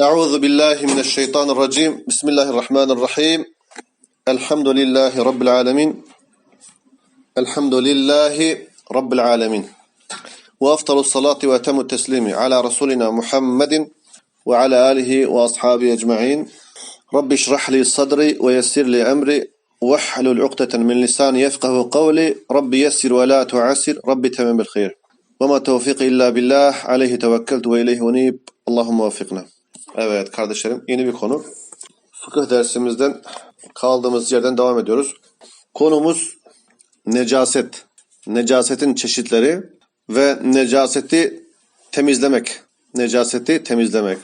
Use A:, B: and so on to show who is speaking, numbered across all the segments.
A: أعوذ بالله من الشيطان الرجيم. بسم الله الرحمن الرحيم. الحمد لله رب العالمين. الحمد لله رب العالمين. وأفضل الصلاة وأتم التسليم على رسولنا محمد وعلى آله وأصحابه أجمعين. رب اشرح لي صدري ويسر لي أمري. واحلل عقدة من لساني يفقه قولي. رب يسر ولا تعسر. رب تمم بالخير. وما توفيقي إلا بالله. عليه توكلت وإليه أنيب. اللهم وفقنا. Evet kardeşlerim yeni bir konu. Fıkıh dersimizden kaldığımız yerden devam ediyoruz. Konumuz necaset. Necasetin çeşitleri ve necaseti temizlemek. Necaseti temizlemek.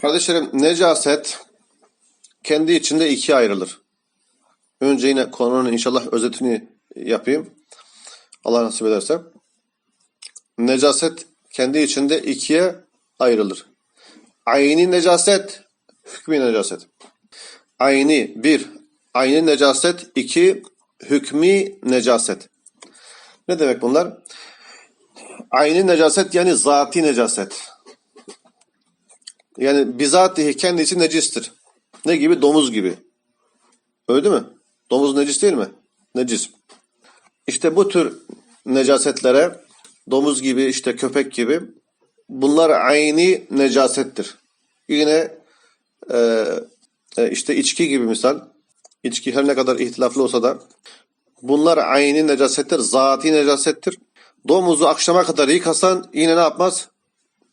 A: Kardeşlerim necaset kendi içinde ikiye ayrılır. Önce yine konunun inşallah özetini yapayım. Allah nasip ederse. Necaset kendi içinde ikiye ayrılır. Ayni necaset, hükmü necaset. Ayni bir, ayni necaset, iki, hükmü necaset. Ne demek bunlar? Ayni necaset yani zati necaset. Yani bizatihi kendisi necistir. Ne gibi? Domuz gibi. Öyle değil mi? Domuz necis değil mi? Necis. İşte bu tür necasetlere domuz gibi işte köpek gibi bunlar ayni necasettir. Yine e, e, işte içki gibi misal içki her ne kadar ihtilaflı olsa da bunlar ayni necasettir, zati necasettir. Domuzu akşama kadar yıkasan yine ne yapmaz?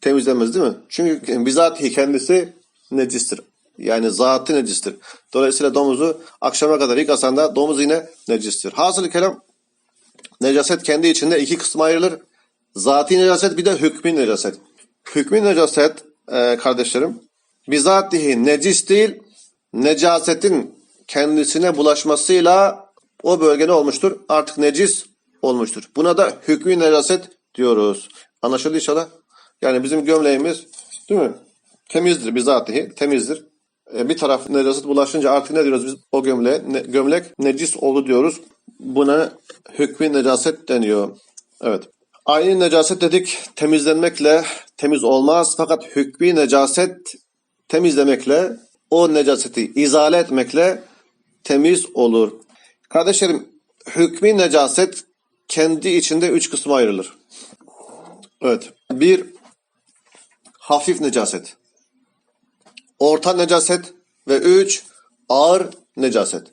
A: Temizlemez değil mi? Çünkü bizatihi kendisi necistir. Yani zatı necistir. Dolayısıyla domuzu akşama kadar yıkasan da domuz yine necistir. Hasılı kelam necaset kendi içinde iki kısma ayrılır. Zati necaset bir de hükmü necaset. Hükmü necaset e, kardeşlerim bizatihi necis değil necasetin kendisine bulaşmasıyla o bölge ne olmuştur? Artık necis olmuştur. Buna da hükmü necaset diyoruz. Anlaşıldı inşallah. Yani bizim gömleğimiz değil mi? Temizdir bizatihi temizdir. E, bir taraf necaset bulaşınca artık ne diyoruz biz o gömleğe? Ne, gömlek necis oldu diyoruz. Buna hükmü necaset deniyor. Evet. Aynı necaset dedik temizlenmekle temiz olmaz fakat hükmü necaset temizlemekle o necaseti izale etmekle temiz olur. Kardeşlerim hükmü necaset kendi içinde üç kısma ayrılır. Evet. Bir hafif necaset. Orta necaset ve üç ağır necaset.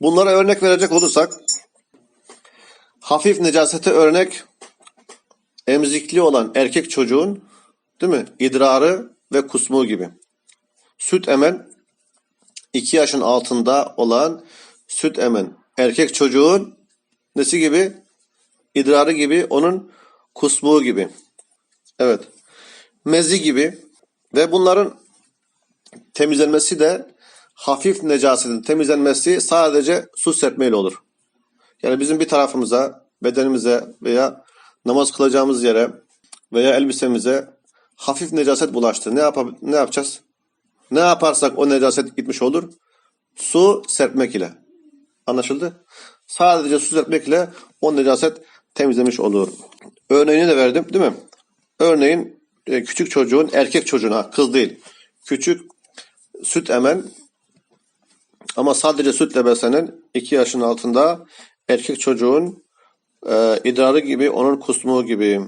A: Bunlara örnek verecek olursak hafif necasete örnek emzikli olan erkek çocuğun değil mi? idrarı ve kusmuğu gibi. Süt emen 2 yaşın altında olan süt emen erkek çocuğun nesi gibi? idrarı gibi, onun kusmuğu gibi. Evet. Mezi gibi ve bunların temizlenmesi de hafif necasetin temizlenmesi sadece su serpmeyle olur. Yani bizim bir tarafımıza, bedenimize veya namaz kılacağımız yere veya elbisemize hafif necaset bulaştı. Ne, yap ne yapacağız? Ne yaparsak o necaset gitmiş olur? Su serpmek ile. Anlaşıldı? Sadece su serpmek ile o necaset temizlemiş olur. Örneğini de verdim değil mi? Örneğin e, küçük çocuğun erkek çocuğuna kız değil. Küçük süt emen ama sadece sütle beslenen 2 yaşın altında erkek çocuğun e, idrarı gibi, onun kusmuğu gibi.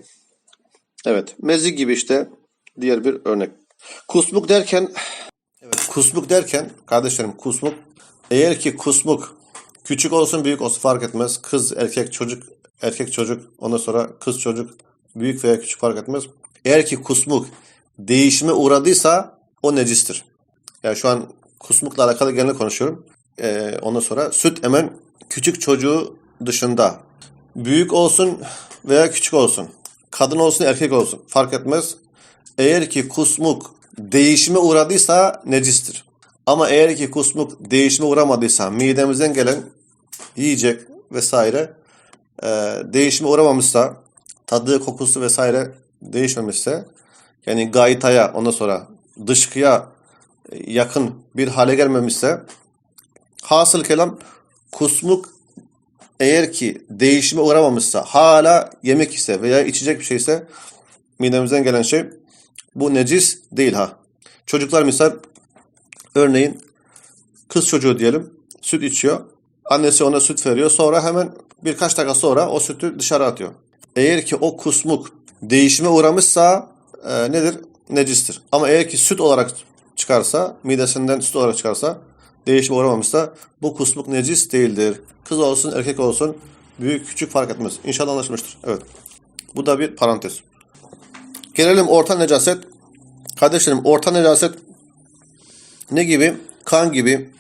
A: Evet, mezi gibi işte diğer bir örnek. Kusmuk derken evet, kusmuk derken kardeşlerim kusmuk eğer ki kusmuk küçük olsun büyük olsun fark etmez. Kız, erkek, çocuk, erkek çocuk ondan sonra kız çocuk büyük veya küçük fark etmez. Eğer ki kusmuk değişime uğradıysa o necistir. Yani şu an kusmukla alakalı genel konuşuyorum. Ee, ondan sonra süt emen küçük çocuğu dışında büyük olsun veya küçük olsun, kadın olsun erkek olsun fark etmez. Eğer ki kusmuk değişime uğradıysa necistir. Ama eğer ki kusmuk değişime uğramadıysa midemizden gelen yiyecek vesaire e, değişime uğramamışsa tadı kokusu vesaire değişmemişse yani gaytaya ondan sonra dışkıya yakın bir hale gelmemişse hasıl kelam kusmuk eğer ki değişime uğramamışsa hala yemek ise veya içecek bir şeyse midemizden gelen şey bu necis değil ha. Çocuklar misal örneğin kız çocuğu diyelim süt içiyor. Annesi ona süt veriyor. Sonra hemen birkaç dakika sonra o sütü dışarı atıyor. Eğer ki o kusmuk değişime uğramışsa e, nedir? Necistir. Ama eğer ki süt olarak çıkarsa, midesinden süt olarak çıkarsa, değişime uğramamışsa bu kusmuk necis değildir. Kız olsun, erkek olsun büyük küçük fark etmez. İnşallah anlaşılmıştır. Evet. Bu da bir parantez. Gelelim orta necaset. Kardeşlerim orta necaset ne gibi? Kan gibi,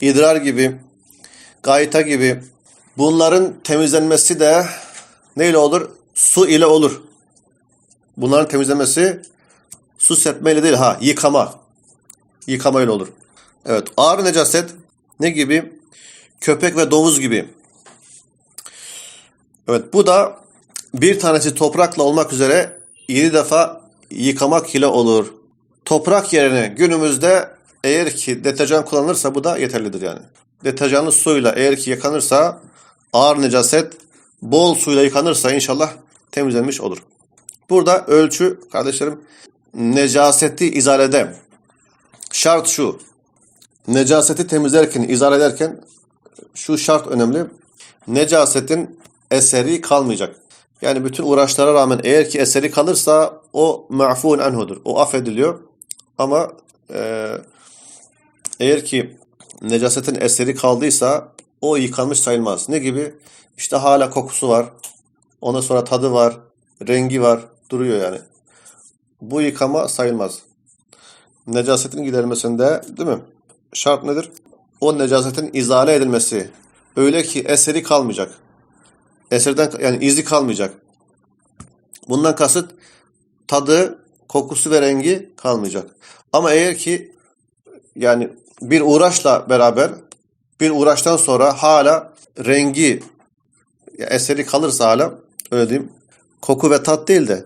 A: idrar gibi, gayta gibi. Bunların temizlenmesi de neyle olur? Su ile olur. Bunların temizlenmesi su serpmeyle değil ha yıkama. Yıkama ile olur. Evet ağır necaset ne gibi? Köpek ve domuz gibi. Evet bu da bir tanesi toprakla olmak üzere 7 defa yıkamak ile olur. Toprak yerine günümüzde eğer ki deterjan kullanılırsa bu da yeterlidir yani. Deterjanlı suyla eğer ki yıkanırsa ağır necaset bol suyla yıkanırsa inşallah temizlenmiş olur. Burada ölçü kardeşlerim necaseti izalede şart şu. Necaseti temizlerken, izale ederken şu şart önemli. Necasetin eseri kalmayacak. Yani bütün uğraşlara rağmen eğer ki eseri kalırsa o ma'fun anhudur. O affediliyor. Ama e, eğer ki necasetin eseri kaldıysa o yıkanmış sayılmaz. Ne gibi? İşte hala kokusu var. Ondan sonra tadı var. Rengi var. Duruyor yani. Bu yıkama sayılmaz. Necasetin giderilmesinde değil mi? Şart nedir? O necasetin izale edilmesi. Öyle ki eseri kalmayacak. Eserden yani izi kalmayacak. Bundan kasıt tadı, kokusu ve rengi kalmayacak. Ama eğer ki yani bir uğraşla beraber bir uğraştan sonra hala rengi eseri kalırsa hala öyle diyeyim koku ve tat değil de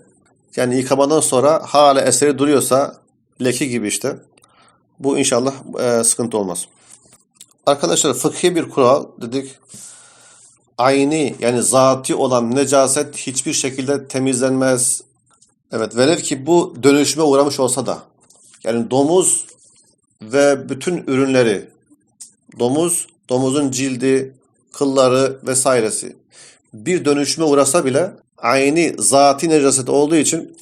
A: yani yıkamadan sonra hala eseri duruyorsa leke gibi işte bu inşallah e, sıkıntı olmaz. Arkadaşlar fıkhi bir kural dedik. Ayni yani zati olan necaset hiçbir şekilde temizlenmez. Evet velev ki bu dönüşüme uğramış olsa da yani domuz ve bütün ürünleri domuz, domuzun cildi, kılları vesairesi bir dönüşüme uğrasa bile ayni zati necaset olduğu için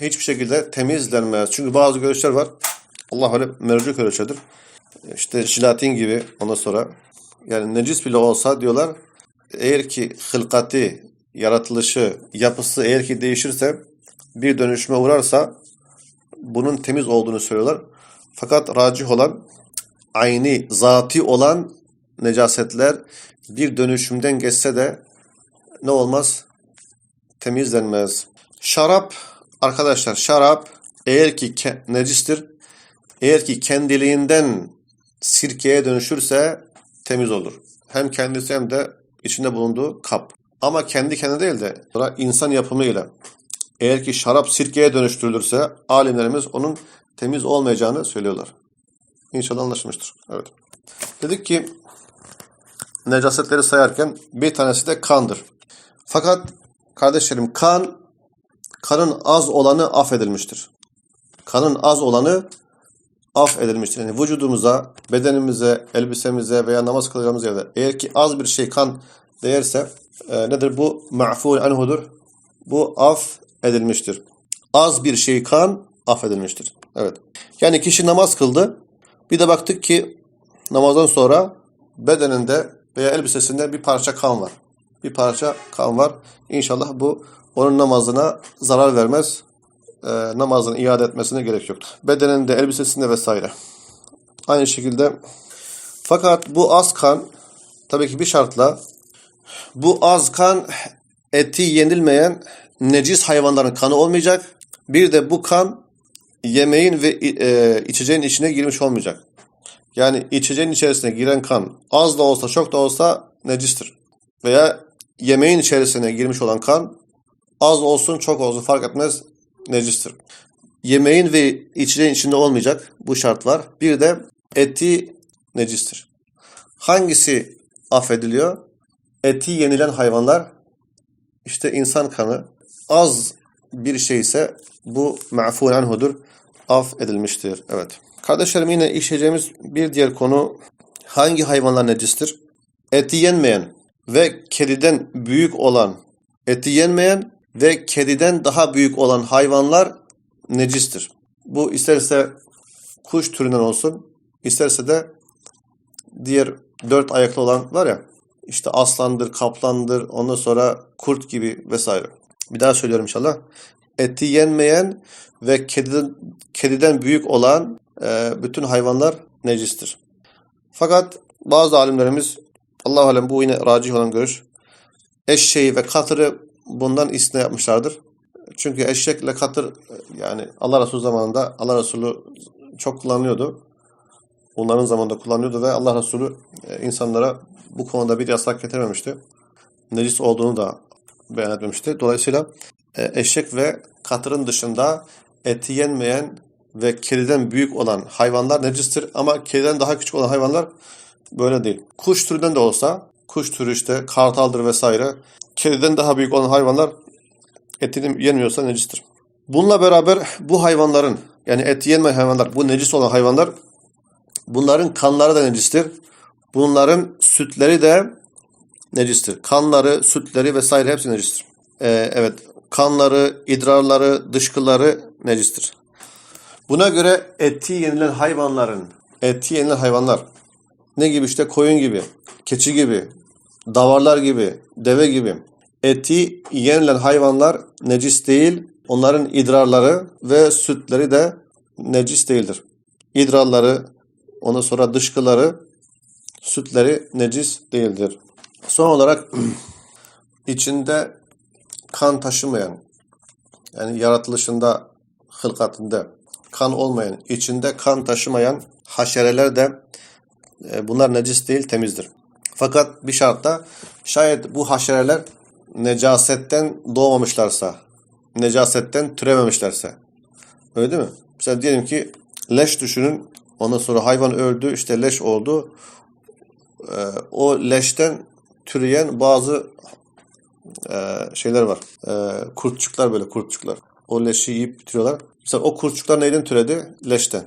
A: hiçbir şekilde temizlenmez. Çünkü bazı görüşler var. Allah öyle mercuk görüşedir. İşte jelatin gibi ondan sonra yani necis bile olsa diyorlar eğer ki hılkati, yaratılışı, yapısı eğer ki değişirse bir dönüşüme uğrarsa bunun temiz olduğunu söylüyorlar. Fakat racih olan ayni, zati olan necasetler bir dönüşümden geçse de ne olmaz? Temizlenmez. Şarap arkadaşlar şarap eğer ki necistir eğer ki kendiliğinden sirkeye dönüşürse temiz olur. Hem kendisi hem de içinde bulunduğu kap. Ama kendi kendine değil de insan yapımıyla eğer ki şarap sirkeye dönüştürülürse alimlerimiz onun temiz olmayacağını söylüyorlar. İnşallah anlaşılmıştır. Evet. Dedik ki necasetleri sayarken bir tanesi de kandır. Fakat kardeşlerim kan kanın az olanı affedilmiştir. Kanın az olanı affedilmiştir. Yani vücudumuza, bedenimize, elbisemize veya namaz kılacağımız yerde eğer ki az bir şey kan değerse e, nedir bu? Ma'ful anhudur. Bu af edilmiştir. Az bir şey kan affedilmiştir. Evet. Yani kişi namaz kıldı. Bir de baktık ki namazdan sonra bedeninde veya elbisesinde bir parça kan var. Bir parça kan var. İnşallah bu onun namazına zarar vermez. E, namazını iade etmesine gerek yok. Bedeninde, elbisesinde vesaire. Aynı şekilde fakat bu az kan tabii ki bir şartla bu az kan eti yenilmeyen necis hayvanların kanı olmayacak. Bir de bu kan yemeğin ve e, içeceğin içine girmiş olmayacak. Yani içeceğin içerisine giren kan az da olsa çok da olsa necistir. Veya yemeğin içerisine girmiş olan kan az olsun çok olsun fark etmez necistir. Yemeğin ve içeceğin içinde olmayacak bu şart var. Bir de eti necistir. Hangisi affediliyor? Eti yenilen hayvanlar işte insan kanı az bir şey ise bu ma'fun anhudur. af edilmiştir. Evet. Kardeşlerim yine işleyeceğimiz bir diğer konu hangi hayvanlar necistir? Eti yenmeyen ve kediden büyük olan, eti yenmeyen ve kediden daha büyük olan hayvanlar necistir. Bu isterse kuş türünden olsun, isterse de diğer dört ayaklı olan var ya, işte aslandır, kaplandır, ondan sonra kurt gibi vesaire. Bir daha söylüyorum inşallah. Eti yenmeyen ve kediden, kediden büyük olan e, bütün hayvanlar necistir. Fakat bazı alimlerimiz Allah alem bu yine racih olan görüş. Eşeği ve katırı bundan istisna yapmışlardır. Çünkü eşekle katır yani Allah Resulü zamanında Allah Resulü çok kullanıyordu. Onların zamanında kullanıyordu ve Allah Resulü e, insanlara bu konuda bir yasak getirmemişti. Necis olduğunu da beyan etmemişti. Dolayısıyla e, eşek ve katırın dışında eti yenmeyen ve kediden büyük olan hayvanlar necistir. Ama kediden daha küçük olan hayvanlar böyle değil. Kuş türünden de olsa, kuş türü işte kartaldır vesaire, kediden daha büyük olan hayvanlar etini yenmiyorsa necistir. Bununla beraber bu hayvanların yani et yenmeyen hayvanlar, bu necis olan hayvanlar bunların kanları da necistir. Bunların sütleri de necistir. Kanları, sütleri vesaire hepsi necistir. Ee, evet, kanları, idrarları, dışkıları necistir. Buna göre eti yenilen hayvanların, eti yenilen hayvanlar ne gibi işte koyun gibi, keçi gibi, davarlar gibi, deve gibi eti yenilen hayvanlar necis değil. Onların idrarları ve sütleri de necis değildir. İdrarları, ondan sonra dışkıları, sütleri necis değildir. Son olarak içinde kan taşımayan, yani yaratılışında, hılkatında kan olmayan, içinde kan taşımayan haşereler de bunlar necis değil, temizdir. Fakat bir şartla şayet bu haşereler necasetten doğmamışlarsa, necasetten türememişlerse. Öyle değil mi? Mesela diyelim ki leş düşünün. Ondan sonra hayvan öldü, işte leş oldu. Ee, o leşten türeyen bazı e, şeyler var. E, kurtçuklar böyle kurtçuklar. O leşi yiyip bitiriyorlar. Mesela o kurtçuklar neyden türedi? Leşten.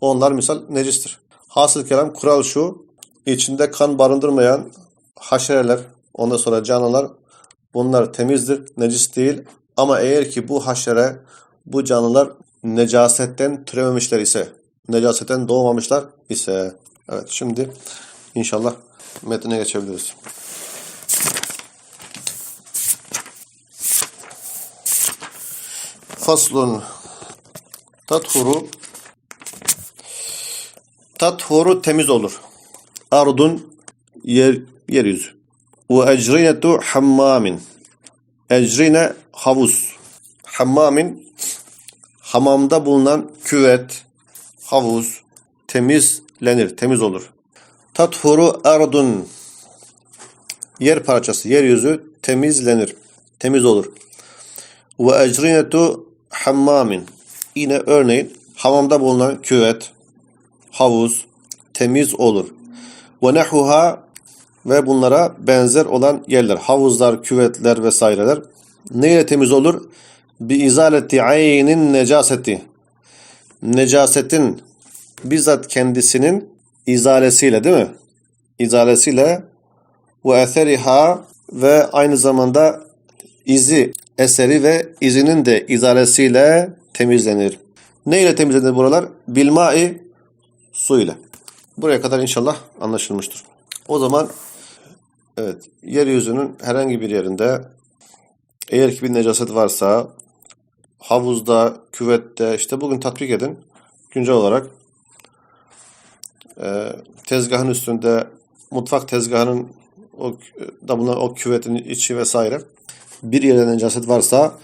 A: Onlar misal necistir. Hasıl kelam kural şu. içinde kan barındırmayan haşereler, ondan sonra canlılar bunlar temizdir, necis değil. Ama eğer ki bu haşere, bu canlılar necasetten türememişler ise, necasetten doğmamışlar ise. Evet şimdi inşallah metne geçebiliriz. Faslun tathuru tathuru temiz olur. Ardun yer yeryüzü. Ve ecrinetu hammamin. Ecrine havuz. Hammamin hamamda bulunan küvet, havuz temizlenir, temiz olur. Tathuru ardun yer parçası, yeryüzü temizlenir, temiz olur. Ve ecrinetu hammamin yine örneğin hamamda bulunan küvet, havuz temiz olur. Ve nehuha ve bunlara benzer olan yerler, havuzlar, küvetler vesaireler neyle temiz olur? Bi izaleti aynin necaseti. Necasetin bizzat kendisinin izalesiyle değil mi? İzalesiyle ve eseriha ve aynı zamanda izi, eseri ve izinin de izalesiyle temizlenir. Ne ile temizlenir buralar? Bilmai su ile. Buraya kadar inşallah anlaşılmıştır. O zaman evet yeryüzünün herhangi bir yerinde eğer ki bir necaset varsa havuzda, küvette işte bugün tatbik edin güncel olarak e, tezgahın üstünde mutfak tezgahının o da bulunan o küvetin içi vesaire bir yerde necaset varsa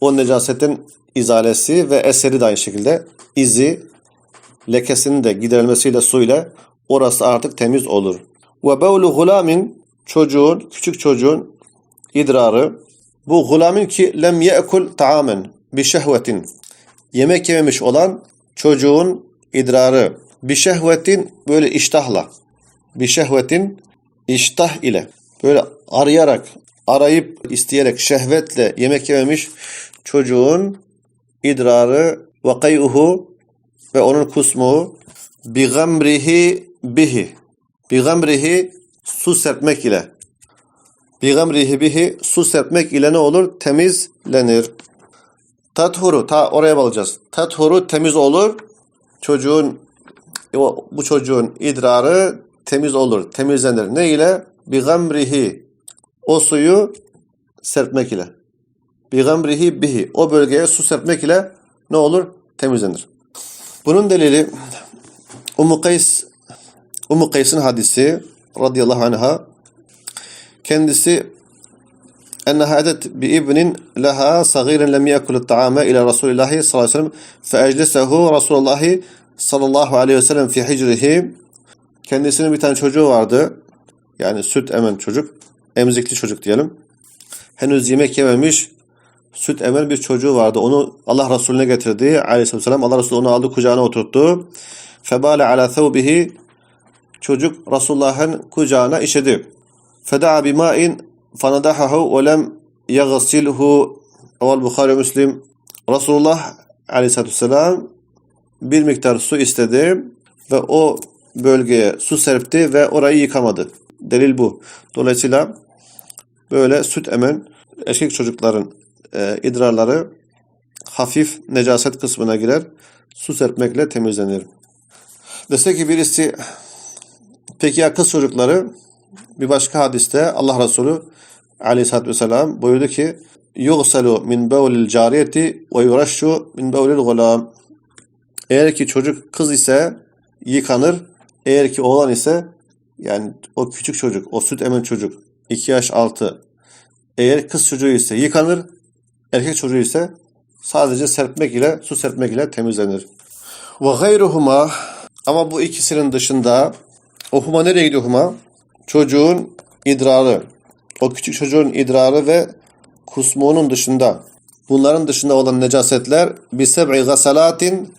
A: o necasetin izalesi ve eseri de aynı şekilde izi lekesinin de giderilmesiyle suyla orası artık temiz olur. Ve bevlu gulamin çocuğun, küçük çocuğun idrarı. Bu gulamin ki lem ye'kul taamen bi şehvetin. Yemek yememiş olan çocuğun idrarı. Bi şehvetin böyle iştahla. Bi şehvetin iştah ile. Böyle arayarak arayıp isteyerek şehvetle yemek yememiş çocuğun idrarı. Ve kayuhu ve onun kusmu bi gamrihi bihi bi gamrihi su serpmek ile bi gamrihi bihi su serpmek ile ne olur? Temizlenir. Tathuru ta oraya bağlayacağız. Tathuru temiz olur. Çocuğun bu çocuğun idrarı temiz olur, temizlenir. Ne ile? Bi gamrihi. O suyu serpmek ile. Bi gamrihi bihi. O bölgeye su serpmek ile ne olur? Temizlenir. Bunun delili Ummu Kays Ummu Kays'ın hadisi radıyallahu anha kendisi enneha edet bi ibnin leha sagiren lem yekul ta'ame ila Resulillahi sallallahu aleyhi ve sellem fe eclesehu Resulullah sallallahu aleyhi ve sellem fi hicrihi kendisinin bir tane çocuğu vardı. Yani süt emen çocuk. Emzikli çocuk diyelim. Henüz yemek yememiş süt emen bir çocuğu vardı. Onu Allah Resulüne getirdi. Aleyhisselam Allah Resulü onu aldı kucağına oturttu. Febale ala thawbihi çocuk Resulullah'ın kucağına işedi. Feda'a bima'in fanadahahu ve lem yaghsilhu Eval Bukhari Müslim Resulullah Aleyhisselatü Vesselam bir miktar su istedi ve o bölgeye su serpti ve orayı yıkamadı. Delil bu. Dolayısıyla böyle süt emen erkek çocukların e, idrarları hafif necaset kısmına girer. Su serpmekle temizlenir. Dese ki birisi peki ya kız çocukları bir başka hadiste Allah Resulü aleyhissalatü vesselam buyurdu ki yughsalu min bevlil cariyeti ve yuraşşu min bevlil gulam eğer ki çocuk kız ise yıkanır. Eğer ki oğlan ise yani o küçük çocuk, o süt emen çocuk 2 yaş altı eğer kız çocuğu ise yıkanır. Erkek çocuğu ise sadece serpmek ile, su serpmek ile temizlenir. Ve gayruhuma ama bu ikisinin dışında o huma nereye gidiyor huma? Çocuğun idrarı. O küçük çocuğun idrarı ve kusmuğunun dışında. Bunların dışında olan necasetler bi seb'i gasalatin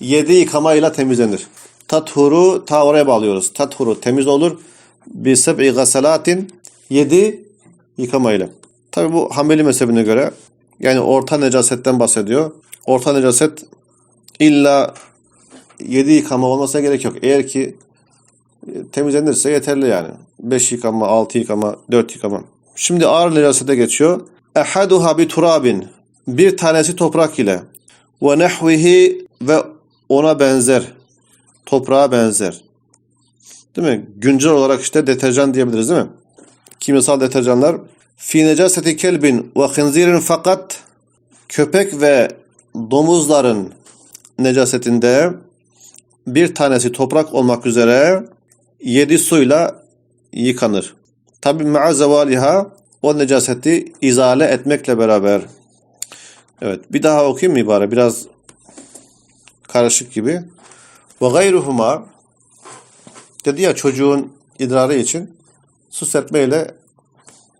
A: yedi yıkamayla temizlenir. Tathuru ta oraya bağlıyoruz. Tathuru temiz olur. Bi seb'i gasalatin yedi yıkamayla. Tabi bu Hanbeli mezhebine göre yani orta necasetten bahsediyor. Orta necaset illa yedi yıkama olmasına gerek yok. Eğer ki e, temizlenirse yeterli yani. Beş yıkama, altı yıkama, dört yıkama. Şimdi ağır necasete geçiyor. Ehaduha bi turabin. Bir tanesi toprak ile. Ve nehvihi ve ona benzer. Toprağa benzer. Değil mi? Güncel olarak işte deterjan diyebiliriz değil mi? Kimyasal deterjanlar. Fi necaseti kelbin ve khinzirin fakat köpek ve domuzların necasetinde bir tanesi toprak olmak üzere yedi suyla yıkanır. Tabi ma'a zevaliha o necaseti izale etmekle beraber. Evet bir daha okuyayım mı ibare? Biraz karışık gibi. Ve gayruhuma dedi ya çocuğun idrarı için su serpmeyle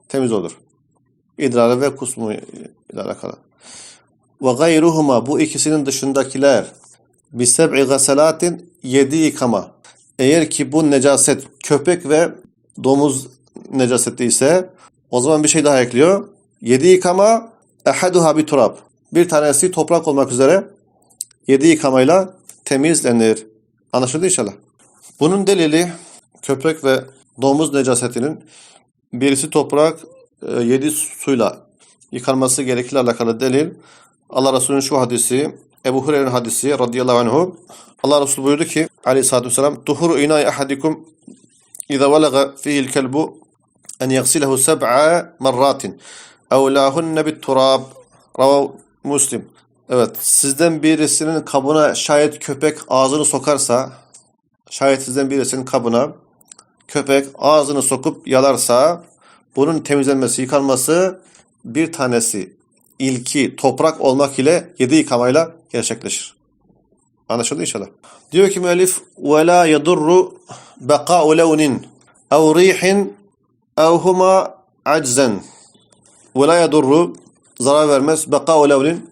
A: temiz olur. İdrarı ve kusmu ile alakalı. Ve gayruhuma bu ikisinin dışındakiler bi seb'i gasalatin yedi yıkama. Eğer ki bu necaset köpek ve domuz necaseti ise o zaman bir şey daha ekliyor. Yedi yıkama ehaduha bi turab. Bir tanesi toprak olmak üzere yedi yıkamayla temizlenir. Anlaşıldı inşallah. Bunun delili köpek ve domuz necasetinin birisi toprak, e, yedi suyla yıkanması gerekli alakalı delil. Allah Resulü'nün şu hadisi, Ebu Hureyre'nin hadisi radıyallahu anhu. Allah Resulü buyurdu ki aleyhissalatü vesselam Tuhuru inay ahadikum velaga fihil kelbu en yagsilehu seb'a merratin evlâhunne bit turab Ravav Muslim. Evet, sizden birisinin kabına şayet köpek ağzını sokarsa, şayet sizden birisinin kabına köpek ağzını sokup yalarsa bunun temizlenmesi, yıkanması bir tanesi ilki toprak olmak ile yedi yıkamayla gerçekleşir. Anlaşıldı inşallah. Diyor ki müellif ve la yedurru beka'u levnin ev rihin ev huma aczen ve la zarar vermez beka'u levnin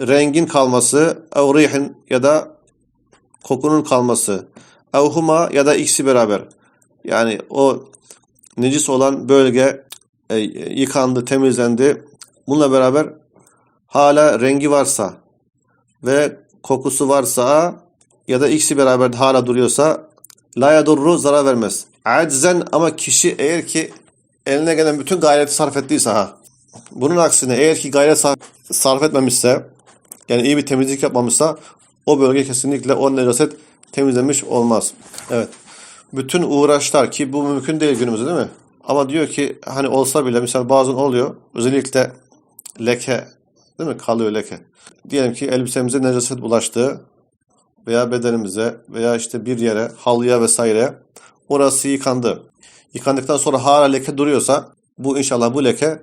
A: rengin kalması ev rihin ya da kokunun kalması ev huma ya da ikisi beraber yani o necis olan bölge e, yıkandı, temizlendi. Bununla beraber hala rengi varsa, ve kokusu varsa ya da ikisi beraber hala duruyorsa la yadurru zarar vermez. Aczen ama kişi eğer ki eline gelen bütün gayreti sarf ettiyse ha. Bunun aksine eğer ki gayret sarf etmemişse yani iyi bir temizlik yapmamışsa o bölge kesinlikle o necaset temizlenmiş olmaz. Evet. Bütün uğraşlar ki bu mümkün değil günümüzde değil mi? Ama diyor ki hani olsa bile misal bazen oluyor. Özellikle leke değil mi? Kalıyor leke. Diyelim ki elbisemize necaset bulaştı veya bedenimize veya işte bir yere, halıya vesaire orası yıkandı. Yıkandıktan sonra hala leke duruyorsa bu inşallah bu leke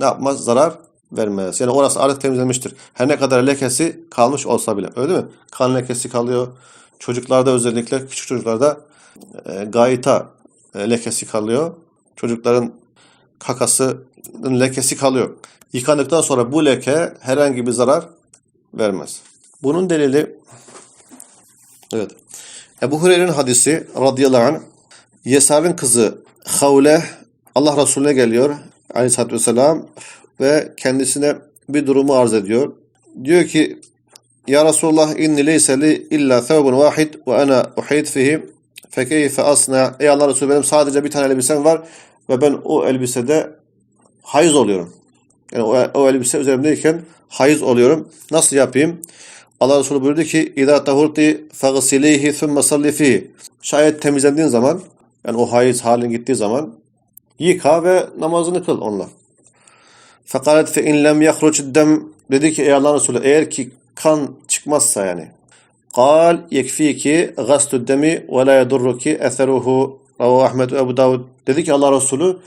A: ne yapmaz? Zarar vermez. Yani orası artık temizlenmiştir. Her ne kadar lekesi kalmış olsa bile. Öyle değil mi? Kan lekesi kalıyor. Çocuklarda özellikle küçük çocuklarda e, gayita e, lekesi kalıyor. Çocukların kakasının lekesi kalıyor. Yıkandıktan sonra bu leke herhangi bir zarar vermez. Bunun delili evet. Ebu Hureyre'nin hadisi radıyallahu anh Yesar'ın kızı Havle Allah Resulüne geliyor aleyhissalatü vesselam ve kendisine bir durumu arz ediyor. Diyor ki Ya Resulullah inni leyse li illa thawbun vahid ve ana uhid fihi fekeyfe asna Ey Allah Resulü benim sadece bir tane elbisem var ve ben o elbisede hayız oluyorum. Yani o, o elbise üzerimdeyken hayız oluyorum. Nasıl yapayım? Allah Resulü buyurdu ki tahurti fagsilîhi thumme salli fihi Şayet temizlendiğin zaman yani o hayız halin gittiği zaman yıka ve namazını kıl onunla. Fekalet fe in lem yahruc dedi ki ey Allah Resulü eğer ki kan çıkmazsa yani قال يكفيك غسل الدم ولا يضرك اثره Ravu Ahmet ve Ebu Davud dedi ki Allah Resulü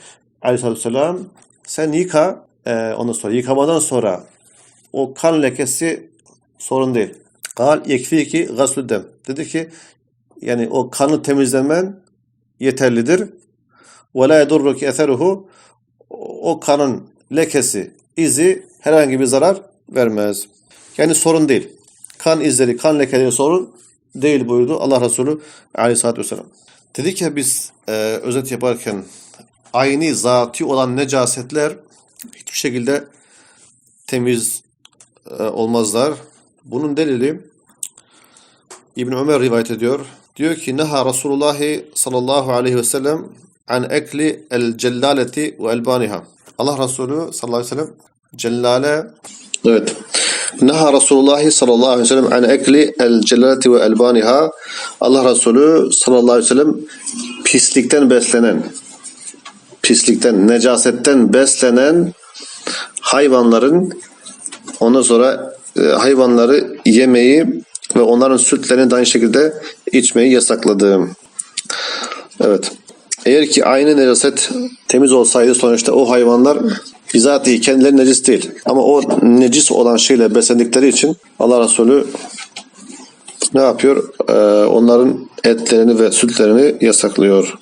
A: aleyhissalatü vesselam sen yıka e, ondan sonra yıkamadan sonra o kan lekesi sorun değil. Kal yekfiki gaslü dem. Dedi ki yani o kanı temizlemen yeterlidir. Ve la yedurruki eseruhu o kanın lekesi, izi herhangi bir zarar vermez. Yani sorun değil. Kan izleri, kan lekeleri sorun değil buyurdu Allah Resulü aleyhissalatü vesselam. Dedik ya biz e, özet yaparken aynı zati olan necasetler hiçbir şekilde temiz e, olmazlar. Bunun delili İbn Ömer rivayet ediyor. Diyor ki Neha Resulullah sallallahu aleyhi ve sellem an ekli el cellaleti ve elbaniha. Allah Resulü sallallahu aleyhi ve sellem cellale Evet. Neha Resulullah sallallahu aleyhi ve sellem an ekli el cellaleti ve elbaniha. Allah Resulü sallallahu aleyhi ve sellem pislikten beslenen pislikten, necasetten beslenen hayvanların ondan sonra e, hayvanları yemeyi ve onların sütlerini de aynı şekilde içmeyi yasakladı. Evet. Eğer ki aynı necaset temiz olsaydı sonuçta o hayvanlar bizatihi kendileri necis değil. Ama o necis olan şeyle beslendikleri için Allah Resulü ne yapıyor? Ee, onların etlerini ve sütlerini yasaklıyor.